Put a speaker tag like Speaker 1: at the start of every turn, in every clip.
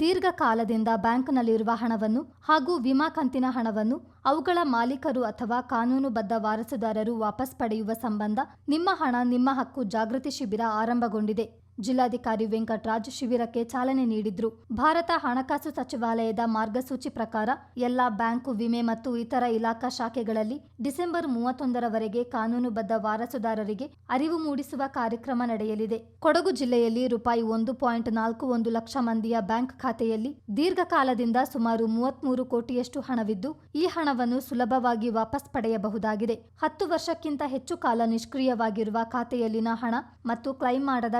Speaker 1: ದೀರ್ಘಕಾಲದಿಂದ ಬ್ಯಾಂಕ್ನಲ್ಲಿರುವ ಹಣವನ್ನು ಹಾಗೂ ವಿಮಾ ಕಂತಿನ ಹಣವನ್ನು ಅವುಗಳ ಮಾಲೀಕರು ಅಥವಾ ಕಾನೂನುಬದ್ಧ ವಾರಸುದಾರರು ವಾಪಸ್ ಪಡೆಯುವ ಸಂಬಂಧ ನಿಮ್ಮ ಹಣ ನಿಮ್ಮ ಹಕ್ಕು ಜಾಗೃತಿ ಶಿಬಿರ ಆರಂಭಗೊಂಡಿದೆ. ಜಿಲ್ಲಾಧಿಕಾರಿ ವೆಂಕಟರಾಜ್ ಶಿಬಿರಕ್ಕೆ ಚಾಲನೆ ನೀಡಿದ್ರು. ಭಾರತ ಹಣಕಾಸು ಸಚಿವಾಲಯದ ಮಾರ್ಗಸೂಚಿ ಪ್ರಕಾರ ಎಲ್ಲಾ ಬ್ಯಾಂಕು, ವಿಮೆ ಮತ್ತು ಇತರ ಇಲಾಖಾ ಶಾಖೆಗಳಲ್ಲಿ ಡಿಸೆಂಬರ್ ಮೂವತ್ತೊಂದರವರೆಗೆ ಕಾನೂನುಬದ್ಧ ವಾರಸುದಾರರಿಗೆ ಅರಿವು ಮೂಡಿಸುವ ಕಾರ್ಯಕ್ರಮ ನಡೆಯಲಿದೆ. ಕೊಡಗು ಜಿಲ್ಲೆಯಲ್ಲಿ ರೂಪಾಯಿ ಒಂದು ಪಾಯಿಂಟ್ ನಾಲ್ಕು ಒಂದು ಲಕ್ಷ ಮಂದಿಯ ಬ್ಯಾಂಕ್ ಖಾತೆಯಲ್ಲಿ ದೀರ್ಘಕಾಲದಿಂದ ಸುಮಾರು ಮೂವತ್ಮೂರು ಕೋಟಿಯಷ್ಟು ಹಣವಿದ್ದು, ಈ ಹಣವನ್ನು ಸುಲಭವಾಗಿ ವಾಪಸ್ ಪಡೆಯಬಹುದಾಗಿದೆ. ಹತ್ತು ವರ್ಷಕ್ಕಿಂತ ಹೆಚ್ಚು ಕಾಲ ನಿಷ್ಕ್ರಿಯವಾಗಿರುವ ಖಾತೆಯಲ್ಲಿನ ಹಣ ಮತ್ತು ಕ್ಲೈಮ್ ಮಾಡದ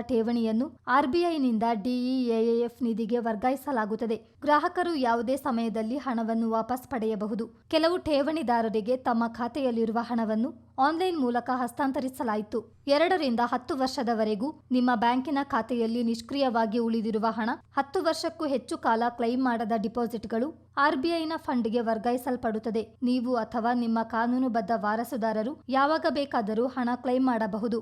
Speaker 1: ಠೇವಣಿಯನ್ನು ಆರ್ಬಿಐನಿಂದ ಡಿಇಎಎಫ್ ನಿಧಿಗೆ ವರ್ಗಾಯಿಸಲಾಗುತ್ತದೆ. ಗ್ರಾಹಕರು ಯಾವುದೇ ಸಮಯದಲ್ಲಿ ಹಣವನ್ನು ವಾಪಸ್ ಪಡೆಯಬಹುದು. ಕೆಲವು ಠೇವಣಿದಾರರಿಗೆ ತಮ್ಮ ಖಾತೆಯಲ್ಲಿರುವ ಹಣವನ್ನು ಆನ್ಲೈನ್ ಮೂಲಕ ಹಸ್ತಾಂತರಿಸಲಾಯಿತು. ಎರಡರಿಂದ ಹತ್ತು ವರ್ಷದವರೆಗೂ ನಿಮ್ಮ ಬ್ಯಾಂಕಿನ ಖಾತೆಯಲ್ಲಿ ನಿಷ್ಕ್ರಿಯವಾಗಿ ಉಳಿದಿರುವ ಹಣ ಹತ್ತು ವರ್ಷಕ್ಕೂ ಹೆಚ್ಚು ಕಾಲ ಕ್ಲೈಮ್ ಮಾಡದ ಡಿಪಾಸಿಟ್ಗಳು ಆರ್ಬಿಐನ ಫಂಡ್ಗೆ ವರ್ಗಾಯಿಸಲ್ಪಡುತ್ತದೆ. ನೀವು ಅಥವಾ ನಿಮ್ಮ ಕಾನೂನುಬದ್ಧ ವಾರಸುದಾರರು ಯಾವಾಗ ಬೇಕಾದರೂ ಹಣ ಕ್ಲೈಮ್ ಮಾಡಬಹುದು.